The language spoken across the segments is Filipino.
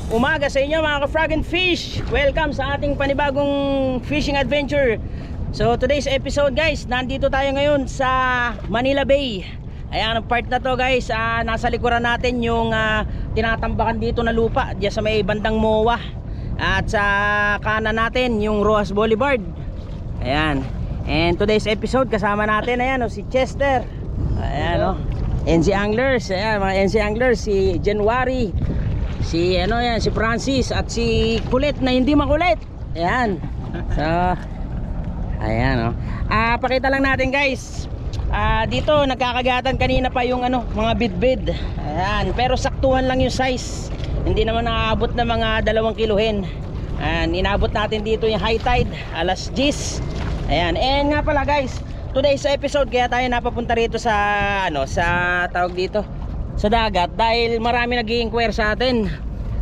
magandang umaga sa inyo mga ka-frog and fish. Welcome sa ating panibagong fishing adventure. So today's episode guys, nandito tayo ngayon sa Manila Bay. Ayan, ang part na to guys, ah, nasa likuran natin yung ah, tinatambakan dito na lupa Diyan sa may bandang MOA. At sa kanan natin yung Rojas Boulevard. Ayan. And today's episode kasama natin ayan oh, si Chester. Ayan oh. NC Anglers, ayan mga NC Anglers si January, si ano yan, si Francis at si Kulit na hindi makulit. Ayan. So ayan oh. Ah, pakita lang natin guys. Ah, dito nagkakagatan kanina pa yung ano, mga bidbid. Ayan, pero saktuhan lang yung size. Hindi naman naaabot na mga dalawang kiluhin. Ayan, inabot natin dito yung high tide, alas 10. Ayan, and nga pala guys, today's episode kaya tayo napapunta rito sa ano, sa tawag dito, sa dagat dahil marami nag-i-inquire sa atin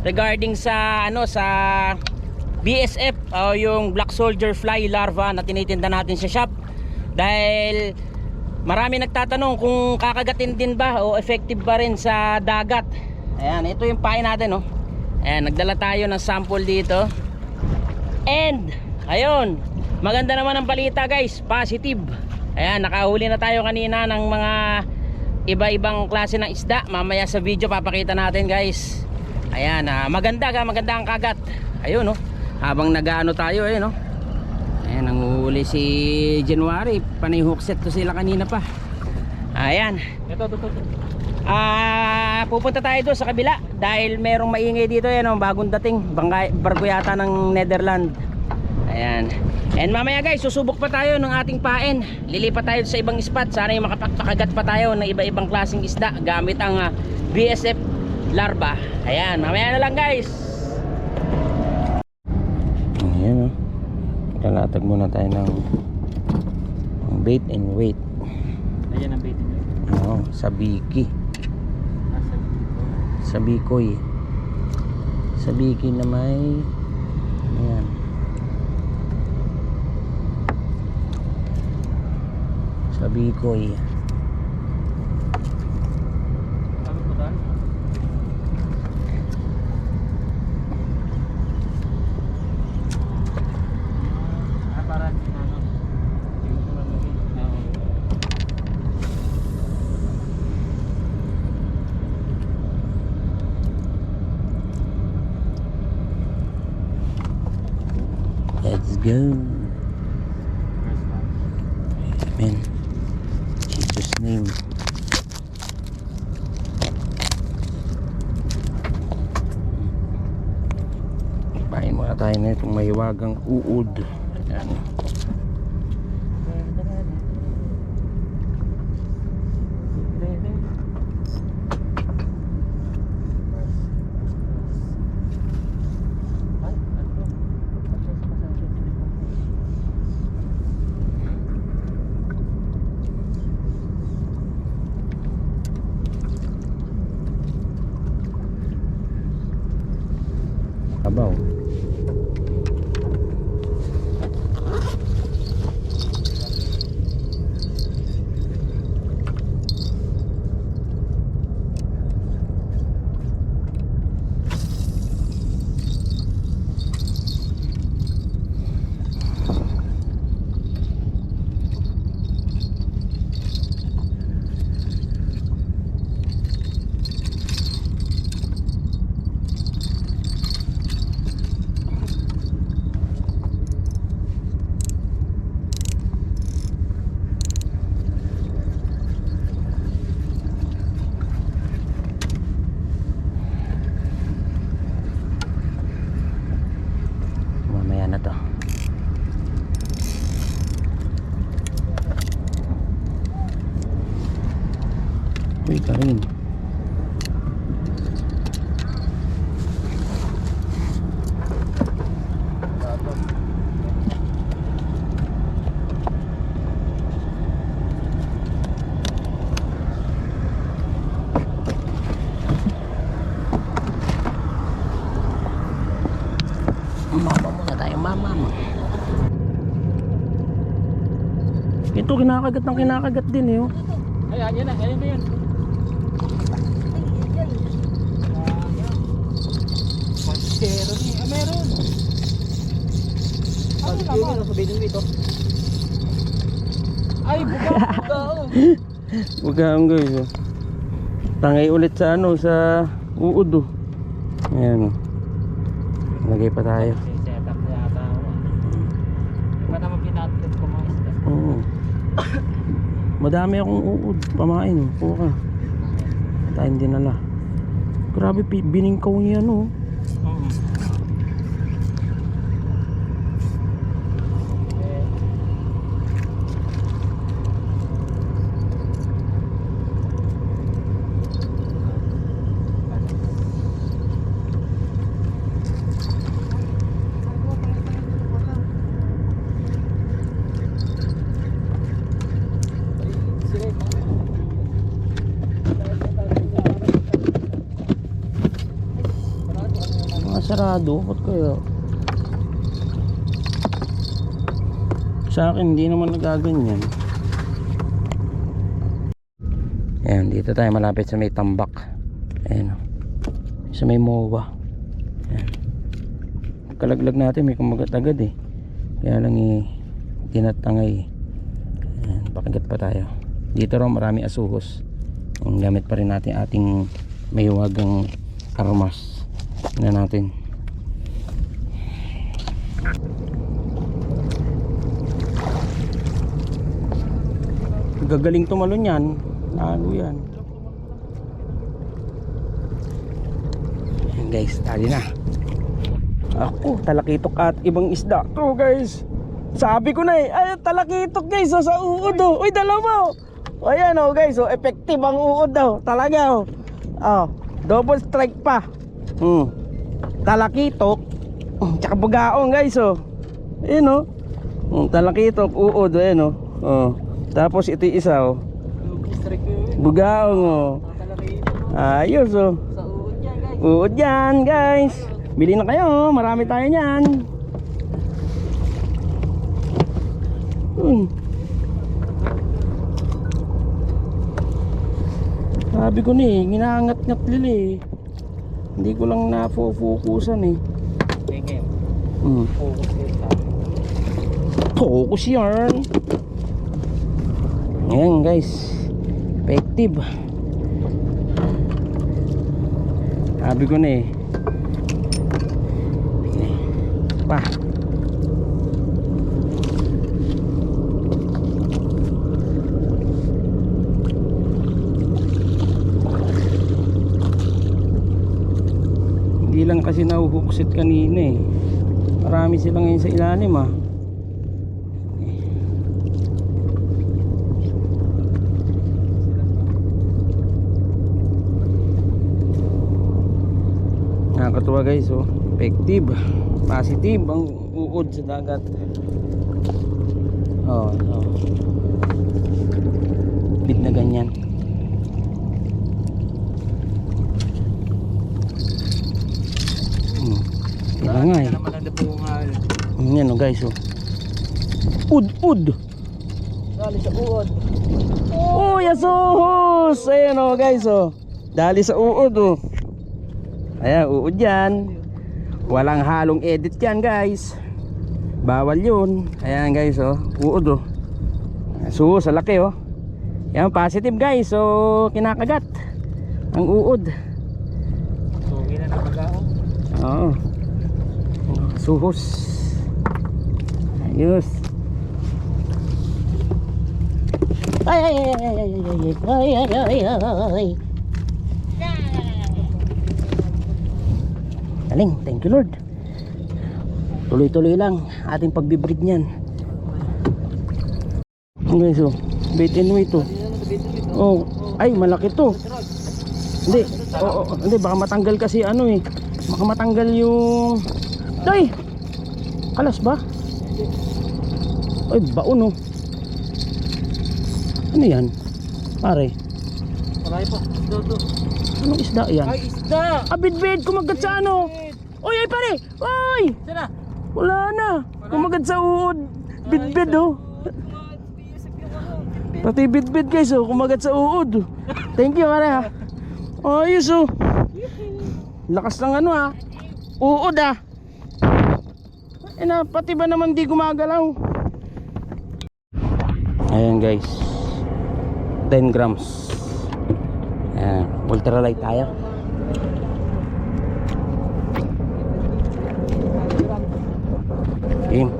regarding sa ano sa BSF o yung Black Soldier Fly larva na tinitinda natin sa shop. Dahil marami nagtatanong kung kakagatin din ba o effective ba rin sa dagat. Ayan ito yung pain natin oh. ayan nagdala tayo ng sample dito. And ayun maganda naman ang balita guys. Positive. Ayan nakahuli na tayo kanina ng mga iba-ibang klase ng isda. Mamaya sa video papakita natin guys. Ayan ah, maganda ka maganda ang kagat. Ayun no habang nagaano tayo ayun no ayan nanguhuli si January. Panay hookset to sila kanina pa. Ayan. Ito, ito, ito. Ah, pupunta tayo doon sa kabila dahil merong maingay dito yan, oh, bagong dating. Barko yata ng Netherland. Ayan. And mamaya guys, susubok pa tayo ng ating pain. Lilipat tayo sa ibang spot. Sana yung makapakagat pa tayo ng iba-ibang klaseng isda gamit ang ah, BSF larva. Ayan, mamaya na lang guys. Ayan oh. Lalatag muna tayo ng bait and wait. Ayan ang baitin nyo. Oo, sa Biki. Dito. sa Bikoy sa Biki na may ayan sa Bicoy eh. Let's go. Tayo na itong mahiwagang uod. Ayan Abaw. Mamaya na to. Uy, Karin. Mama muna tayo, mama mo. Ito kinakagat ng kinakagat din eh. oh. Ayan, yan na. Ayan na yan. Ni. Ah, meron. Ano naman? sa biling ito. Ay, buka. Buka. oh. Bugaan guys. Oh. Tangay ulit sa ano, sa uod oh. Ayan oh. Lagay pa tayo. Set up na yata ako. Di ba naman pinatlog ko mga isda? Oo. Madami akong uod. Pamain oh. Kuha ka. Tayong dinala. Grabe, biningkaw niya no. Oo. Mga sarado. Ba't kaya? Sa akin, hindi naman nagaganyan. Ayan, dito tayo malapit sa may tambak. Ayan. oh. Sa may MOA. Ayan. Kalaglag natin, may kumagat agad eh. Kaya lang eh, tinatangay. Ayan, pakagat pa tayo. Dito raw marami asuhos. Ang gamit pa rin natin ating mayuwagang armas. na natin. Gagaling tumalon yan. Lalo yan. Ayan guys, tali na. Ako, talakitok at ibang isda. To guys. Sabi ko na eh, ay talakitok guys, oh, sa uod oh. Uy, dalawa oh. O ayan oh guys, oh, effective ang uod daw. Talaga oh. Oh, double strike pa. Hmm. Talakitok. Tsaka bugaong guys oh. Ayan oh. Hmm, talakitok, uod, ayan oh. Oh. Tapos ito yung isa oh. Bugaong oh. Ayos oh. Uod yan guys. Bili na kayo, marami tayo niyan. Hmm. Sabi ko ni, ginangat-ngat nila eh. Hindi ko lang nafokusan eh. Hmm. Ito. Focus yan. Ayan guys. Effective. Sabi ko na eh. Pa. Hindi lang kasi nahuhuksit kanina eh. Marami sila ngayon sa ilalim ah. Nakakatuwa guys oh. Effective. Positive ang uod sa dagat. Oh, oh. Bid na ganyan. Hmm. Kaya nga eh. naman ang dapungal. Yan oh guys oh. Ud, ud. Dali sa uod. Oh, yasos! Ayan oh guys oh. Dali sa uod oh. Ayan, uod yan. Walang halong edit yan guys. Bawal yun. Ayan guys oh. Uod oh. So, sa laki oh. Yan, positive guys. So, kinakagat. Ang uod. Sugi na ng bagao. Oo. Suhos. Ayos. Ay ay ay ay ay ay ay ay ay. Galing, thank you Lord. Tuloy-tuloy lang ating pagbibreed niyan. Okay, so bait and wait to. Oh, ay malaki to. Hindi, oo, oo, hindi baka matanggal kasi ano eh. Baka matanggal yung Day. Kalas ba? Ay, baon oh. Ano 'yan? Pare, Maray po. Dodo. anong isda 'yan? Ay, isda! Ah, bidbid, kumagat sa ano? Oy, ay pare! Oy! Sana! Wala na. Kumagat sa uod. Bidbid oh. Pati bidbid guys oh, kumagat sa uod. Thank you pare ha. Ayos oh. Lakas ng ano ah. uod ah. Eh na, pati ba naman di gumagalaw? Ayan guys. 10 grams. Ayan, ultralight tayo. Game.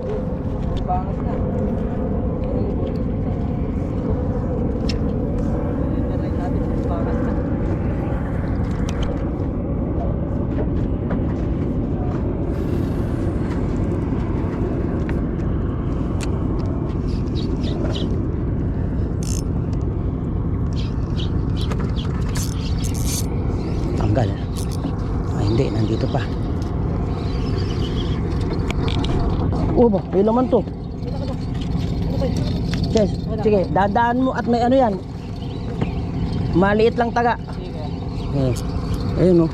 Tanggal. Ah, hindi, nandito pa. Oh, may laman to. Yes, sige, dadaan mo at may ano yan. Maliit lang taga. Eh, ayun oh.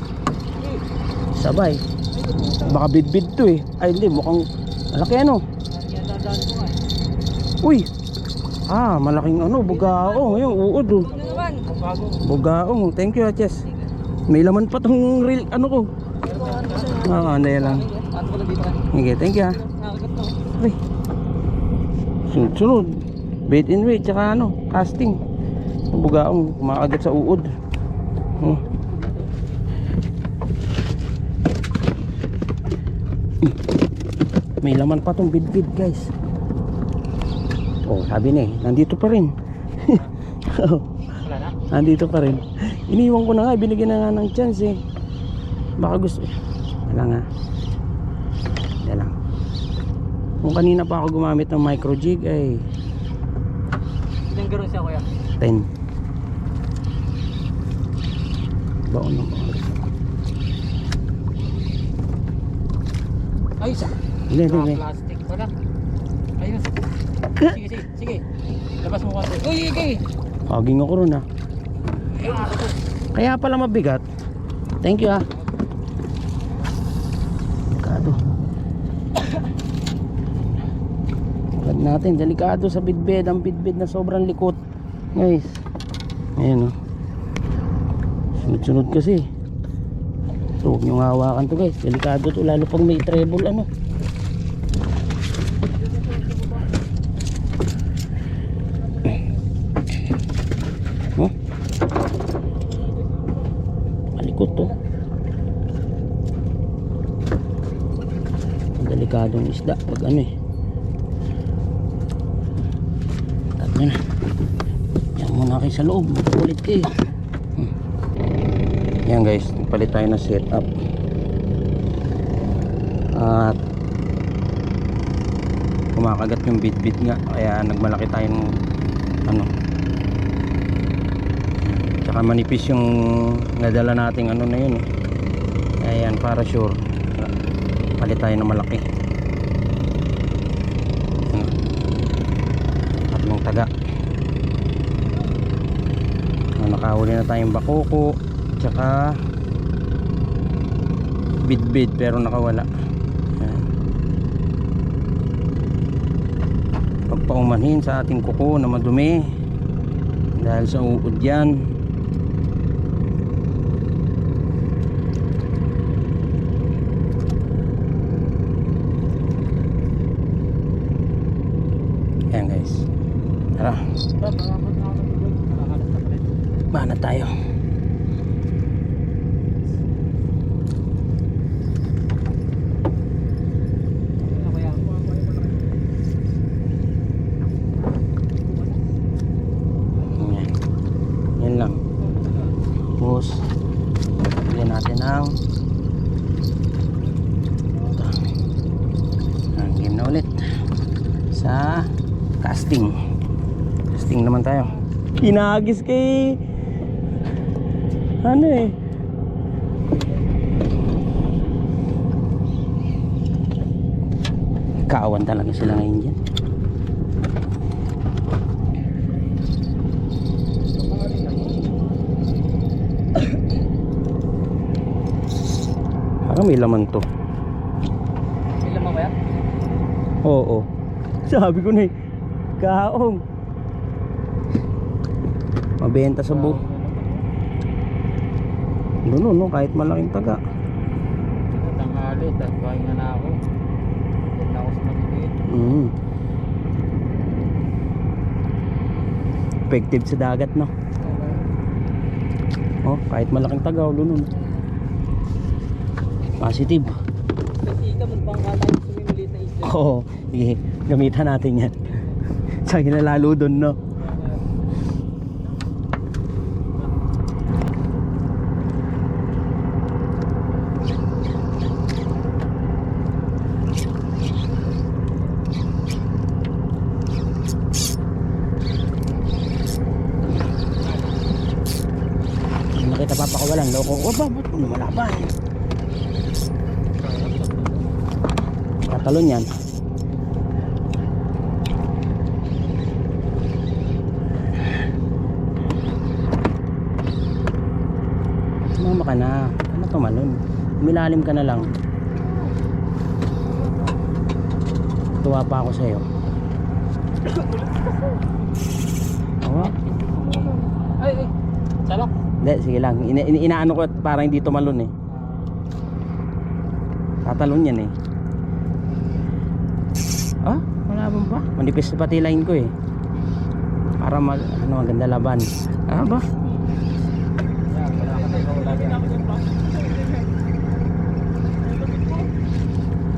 Sabay. Baka bidbid to eh. Ay hindi, mukhang malaki ano. Uy. Ah, malaking ano, bugaong. Ayun, uod oh. Bugaong. Thank you, Ches. May laman pa tong reel, ano ko. Ah, hindi lang. Sige, thank you ah. Ay. Sunod, sunod. Bait and wait, tsaka ano, casting. Bugaong, kumakagat sa uod. Oh. May laman pa tong bidbid guys. Oh, sabi ni, nandito pa rin. Oh, na? nandito pa rin. Iniwan ko na nga, binigyan na nga ng chance eh. Baka gusto. Wala nga. Wala. Kung kanina pa ako gumamit ng micro jig ay Ilang gano'n siya kuya? 10. Baon ng baon. Ay, isa. Hindi, hindi. Plastic pala. Ayun. Sige, sige, sige. Labas mo konti. Uy, sige. Paging ako ron ah. Kaya pala mabigat. Thank you ah. Delikado. Huwag natin, delikado sa bidbed. Ang bidbed na sobrang likot. Guys. Ayan oh. Sunod-sunod kasi. So, huwag nyo nga hawakan to guys. Delikado to. Lalo pag may treble ano. Oh. Malikot to. Delikadong isda pag ano eh. Cut nyo na. Yan muna kayo sa loob. Kulit kayo. Hmm. Yan guys, palit tayo ng setup. At kumakagat yung bit-bit nga kaya nagmalaki tayong ano Tsaka manipis yung nadala nating ano na yun eh. Ayan, para sure. Palit tayo ng malaki. Ano? Tatlong taga. Nakahuli na tayong bakoko. Tsaka bidbid pero nakawala. Ayan. Pagpaumanhin sa ating kuko na madumi dahil sa uod yan Ayan guys. Tara, bana tayo. Ayan. Yan lang. Tapos, bigyan natin ng ito. Ang game na ulit sa casting. Casting naman tayo. Kinagis kay ano eh Kaawan talaga sila ngayon dyan. Parang may laman to. Ilan mo kuya? Oo. Sabi ko na eh. Kaong. Mabenta sa bu. Doon no, kahit malaking taga. Tanghali tapos pahinga na ako. Na ako sa magigit. Mm. Effective sa dagat, no? Oh, kahit malaking tagaw, lunun. Positive. Kasi ka, magpangka tayo sa may maliit na isla. Oo, sige, gamitan natin yan. Sa lalo doon, no? Hindi na kita papakawalan, loko. O ba, ba't mo lumalaban? Tatalon yan. Sumama ka na. Ano tumalon? Umilalim ka na lang. Tuwa pa ako sa'yo. Oo. Ay, ay. Salok. Hindi, sige lang. Ina ina- inaano ko para hindi tumalon eh. Tatalon yan eh. Ah, wala ba ba? Manipis na pati line ko eh. Para mag, ano, maganda laban. Ah ba? Yan, wala ka na wala ka.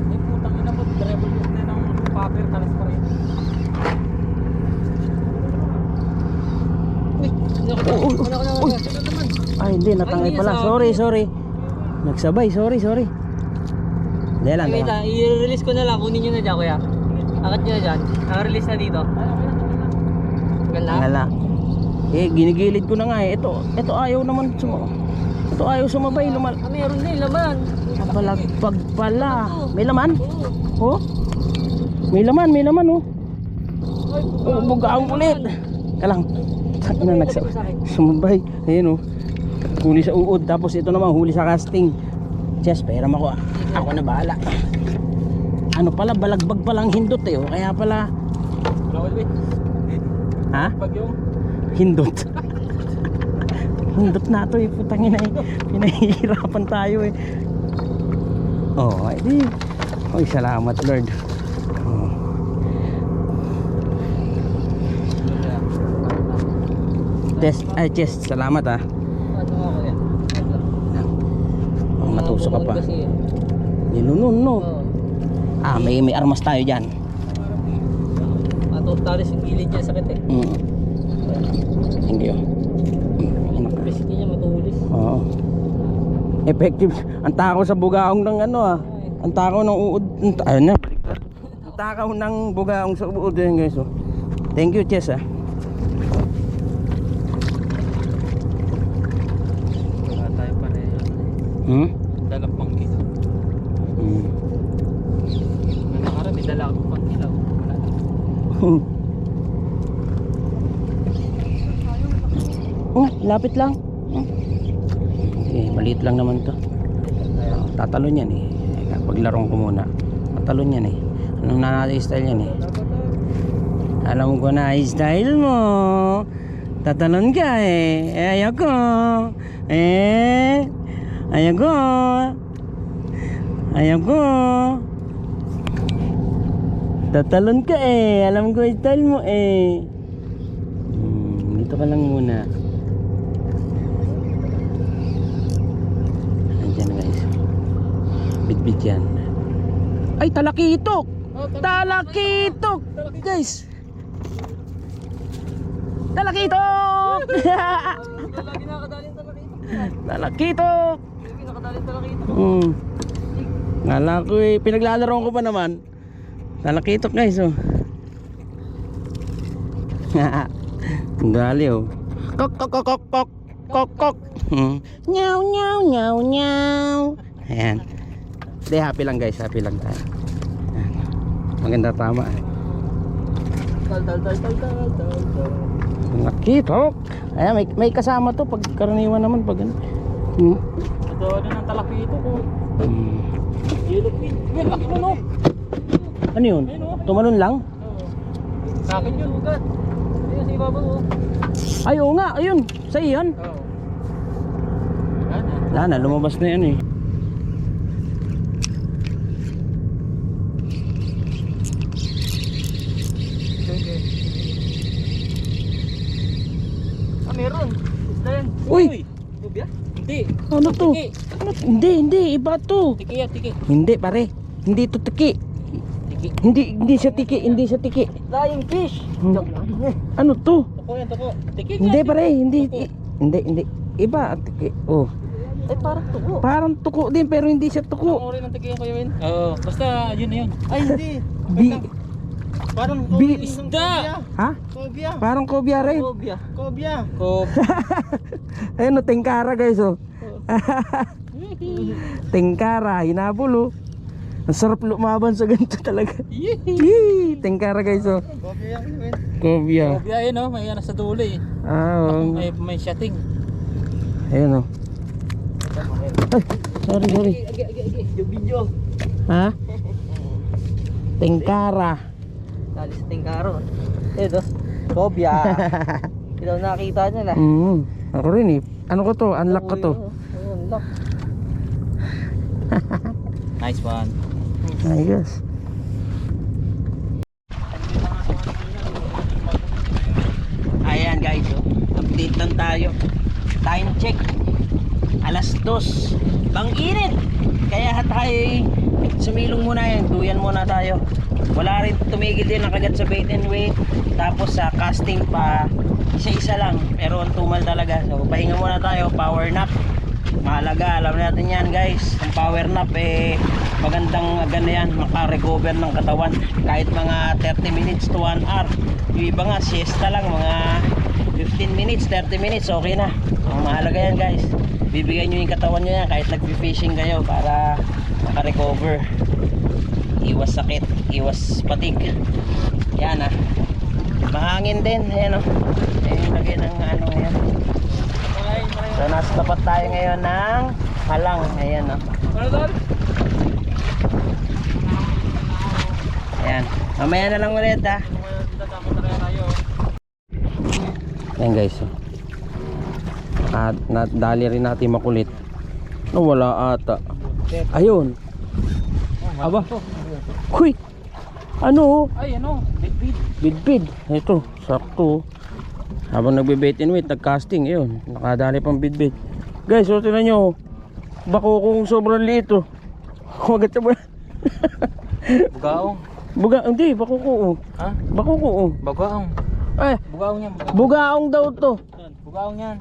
Ay, putang ina mo, dribble yung na ng paper, talas pa rin. Uy, hindi ako Oh, oh, Wala ka na uy. wala. Ano naman? Ay, hindi. Natangay Ay, pala. Sorry, sorry. Nagsabay. Sorry, sorry. Hindi lang. Wait lang, i-release ko na lang. Kunin nyo na dyan, kuya. Angat nyo na dyan. Naka-release na dito. Na, na. Ganda. Ngala. Eh, ginigilid ko na nga eh. Ito, ito ayaw naman suma. Ito ayaw sumabay. Lumal. Ah, meron din laman. Balagpag pala. May laman? Oo. Oh? May laman, may laman oh. Ay, bugaang ulit. Kalang. Ina nagsa sumabay. Ayun oh. Huli sa uod tapos ito naman huli sa casting. Chess, peram ako ah. Ako na bahala. Ano pala, balagbag palang hindot eh. oh. Kaya pala, ha? Hindot. Hindot na to eh. Putang ina eh. Pinahihirapan tayo eh. Oh, ay di. Oy, salamat Lord. Oh. Test, ay chest, salamat ah. Ano nga, kuya? Oh, matusok ka pa. Kasi, eh. Nilunun no. Oo. Ah, may may armas tayo diyan. Matutalis yung gilid niya, sakit eh. Mm. Thank you. Anak. Basically niya matulis. Oo. Effective. Ang takaw sa bugaong ng ano ah. Ang takaw ng uod. Ayun na. Ang takaw ng bugaong sa uod yan guys. Oh. Thank you, Chess ah. yun. Hmm? Dalang pangkis. Hmm. May nakaraan, may dala ako pang ilaw. Wala na. oh, lapit lang. Oh. Eh, maliit lang naman to. Tatalon yan eh. Paglarong ko muna. Tatalon yan eh. Anong nanatay style yan eh. Alam ko na style mo. Tatalon ka eh. Eh, ayoko. Eh, ayoko. Ayoko. Tatalon ka eh. Alam ko style mo eh. Hmm, dito ka lang muna. Andyan guys. Bit-bit yan. Ay, talakitok! Talakitok! Guys! Talakitok! Talakitok! Nakadaling talaga ito. Hmm. Ngala ko eh, pinaglalaroan ko pa naman. Talakitok guys oh. Ang gali oh. Kok kok kok kok kok kok kok. Hmm. Nyaw nyaw nyaw nyaw. Ayan. Hindi, happy lang guys, happy lang tayo. Ayan. Maganda tama. eh. Tal, tal, tal, tal, tal, tal, tal. Ayan, may, may kasama to pag karaniwan naman pag ano. Hmm. Ito ano ng talakito ko. Hmm. Yan, laki mo no. Ano yun? Tumalon lang? Oo. Sa akin yun. Ugat. Ayun, sa ibabaw oh. Ay, oo nga, ayun. Sa iyan. Oo. Wala na, lumabas na yan eh. Ano to? Tiki. Ano? Hindi, hindi. Iba to. Tiki yan, tiki. Hindi, pare. Hindi to tiki. Tiki. Hindi, hindi siya tiki. Hindi siya tiki. Flying fish. Hmm. Ano to? Tuko yan, tuko. Tiki nga, Hindi, pare. Hindi. Tuko. Hindi, hindi. Iba ang tiki. Oh. Ay, parang tugo. Parang tuko din pero hindi siya Ang tuko. uri ng tiki yan, Kuya Win. Oo, basta yun na yun. Ay, hindi. Bi Parang Bi- Isda! ha? Cobia. Parang kobya rin. Cobia. Cobia. Ko, Ayun, oh, tingkara guys, oh. tingkara, hinabol, oh. Ang sarap lumaban sa ganito talaga. Yee! Tingkara guys, oh. Win. Kobya. Kobya yun, oh. May ano sa dulo eh. Ah, oh. May, may shutting. Ayun, oh. Ay, sorry, sorry. Yung video. Ha? Tingkara. Dali sa tingkaro. Eh, dos. Cobia. Ikaw nakita niya na. Mm. Ako rin eh. Ano ko to? Unlock ko to. Unlock. Nice one. Guess. Ayan guys, oh. update lang tayo. Time check. Alas dos. Bang init. Kaya tayo sumilong muna yan. Duyan muna tayo. Wala rin tumigil din nakagat sa bait and weight. Tapos sa casting pa isa-isa lang. Pero ang tumal talaga. So pahinga muna tayo. Power nap. Mahalaga, alam natin yan guys. Ang power nap eh magandang ganda yan, makarecover ng katawan kahit mga 30 minutes to 1 hour. Yung iba nga siesta lang mga 15 minutes, 30 minutes okay na. Ang mahalaga yan guys. Bibigyan nyo yung katawan nyo yan kahit nag-fishing kayo para makarecover. Iwas sakit, iwas patig. Yan ah. Mahangin din, ayan o. Ayan yung lagay ng ano yan. So nasa tapat tayo ngayon ng halang. Ayan o. Doon? Ayan. Mamaya na lang ulit ha. Ayan guys. oh. At nadali rin natin makulit. No, wala ata. Ayun. Aba. Kuy. Ano? oh? Ay, ano? Big. Bidbid. Ito, sakto. Habang nagbe-bait and wait, nag-casting, ayun. Nakadali pang bidbid. Guys, so tingnan nyo. Bako kung sobrang liit oh. Kumagat sa buwan. Bugaong. Buga, hindi, bako ko oh. Ha? Bako ko oh. Bugaong. Eh, Bugaong yan. Bugaong. bugaong daw to. Bugaong yan.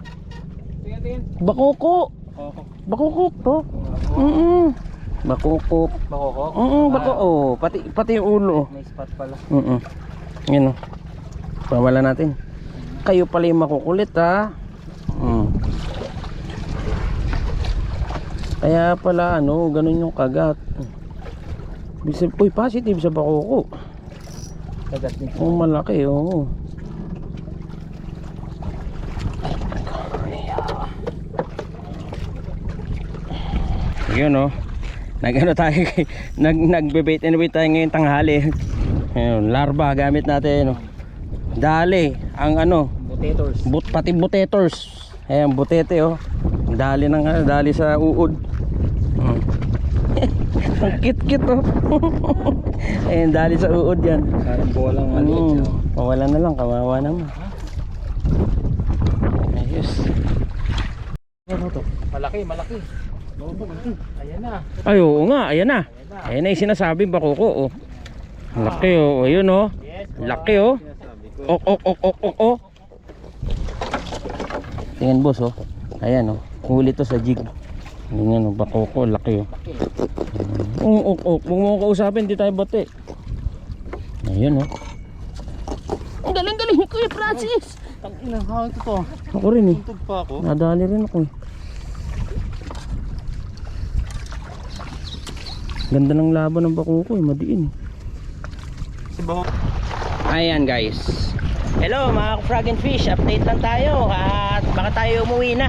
Tingnan, tingnan. Bakoko. Bakoko. Bakukok to. Mm Bakukok. Bakoko? Mm bako oh. Pati, pati yung ulo oh. May spot pala. Mm Yan oh. Pawala natin. Kayo pala yung makukulit ha. Mm. Kaya pala ano, ganun yung kagat. Uy, positive sa bakoko. Kagat ni Oh, malaki oh. Yun oh. Nagano tayo nag nagbe-bait and wait tayo ngayong tanghali. Ayun, larva gamit natin oh. Dali ang ano, Potatoes. but pati butetors. Ayan, butete oh. Dali ng ano, dali sa uod. Mm. ang kit-kit oh. Ayan, dali sa uod yan. Parang bolang Mm, mawala na lang, kawawa naman. Ayos. Ano to? Malaki, malaki. Ayan na. Ay, oo nga, ayan na. Ayan na yung sinasabi, bakoko, oh. Laki, oh. Ayun, oh. Laki, oh. Ok, ok, ok, ok, ok, oh. Tingnan, boss, oh. Ayan, oh. Huli to sa jig. Tingnan, oh. Bakoko, laki, oh. Um, ok, ok. Huwag mo ko kausapin, di tayo bate. Ayun, oh. Ang galing-galing ni Kuya Francis. Tangina, hawak ito to. Ako rin, eh. Tug pa ako. Nadali rin ako eh. Ganda ng laban ng bakuko eh, madiin eh. Ayan guys. Hello mga frog and fish, update lang tayo at baka tayo umuwi na.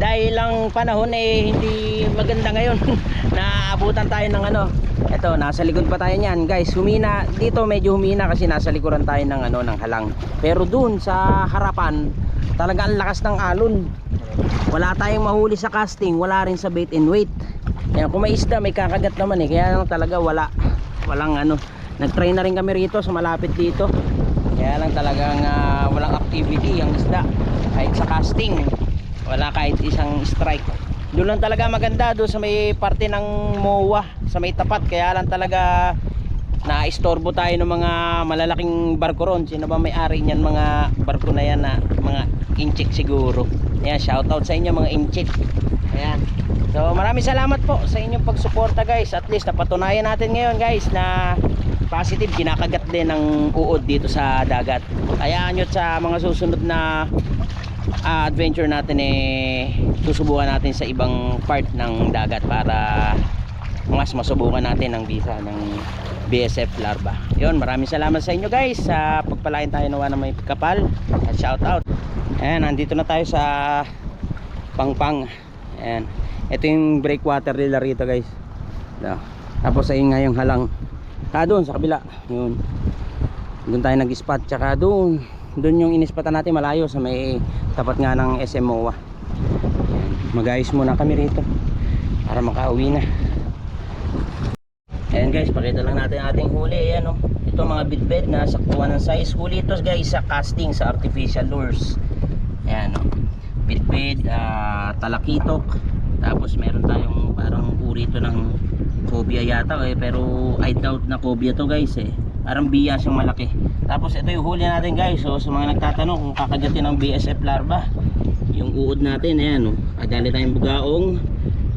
Dahil lang panahon eh hindi maganda ngayon. Naabutan tayo ng ano. Ito, nasa likod pa tayo niyan. Guys, humina dito medyo humina kasi nasa likuran tayo ng ano ng halang. Pero dun sa harapan, talaga ang lakas ng alon. Wala tayong mahuli sa casting, wala rin sa bait and weight. Yan, kung may isda, may kakagat naman eh. Kaya lang talaga wala. Walang ano. Nag-try na rin kami rito sa malapit dito. Kaya lang talagang ah, walang activity ang isda. Kahit sa casting, wala kahit isang strike. doon lang talaga maganda doon sa may parte ng MOA sa may tapat. Kaya lang talaga na-istorbo tayo ng mga malalaking barko ron. Sino ba may-ari niyan mga barko na yan na mga inchik siguro? Ayan shout out sa inyo mga inchik. Ayan. So maraming salamat po sa inyong pagsuporta guys. At least napatunayan natin ngayon guys na positive kinakagat din ng uod dito sa dagat hayaan nyo sa mga susunod na ah, adventure natin eh susubukan natin sa ibang part ng dagat para mas masubukan natin ang visa ng BSF Larva. Yun, maraming salamat sa inyo guys sa pagpalain tayo nawa ng may kapal at shout out. Ayan, nandito na tayo sa Pangpang. Ayan. Ito yung breakwater nila rito guys. Ito. Tapos ayun nga yung halang. Ah, doon sa kabila. Yun. Doon tayo nag-spot tsaka doon. Doon yung inispatan natin malayo sa may tapat nga ng SMOA. Mag-ayos muna kami rito para makauwi na. Ayan guys, pakita lang natin ating huli. Ayan oh. Ito mga bitbed na saktuan ng size. Huli ito guys sa casting sa artificial lures. Ayan oh. Bitbed, ah, talakitok. Tapos meron tayong parang uri ito ng cobia yata eh. Pero I doubt na cobia to guys eh. Parang biya siyang malaki. Tapos ito yung huli natin guys. So sa mga nagtatanong kung kakagatin ng BSF larva. Yung uod natin, ayan oh. Adali tayong bugaong.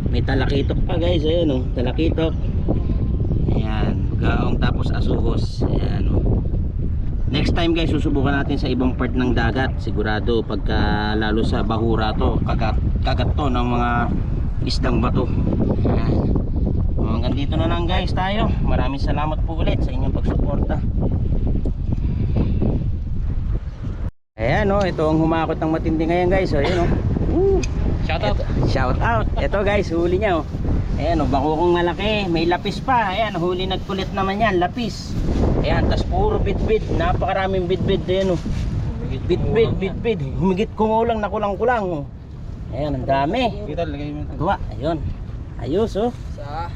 May talakitok pa guys, ayan oh. Talakitok. Ayan, gaong tapos asuhos. Ayan. oh. Next time guys, susubukan natin sa ibang part ng dagat. Sigurado pagka lalo sa bahura to, kagat, kagat to ng mga isdang bato. Ayan. Oh, Hanggang dito na lang guys tayo. Maraming salamat po ulit sa inyong pagsuporta. Ayan oh, ito ang humakot ng matindi ngayon guys. Oh, ayan oh. Woo! Shout out. Ito, shout out. Ito guys, huli niya oh. Ayan oh, bakukong malaki. May lapis pa. Ayan, huli nagkulit naman yan, lapis. Ayan, tas puro bitbit. Napakaraming bitbit din oh. Bitbit, bitbit. Humigit kumulang na kulang-kulang oh. Ayan, ang dami. Kita lagay mo. Gawa, ayun. Ayos oh. Sa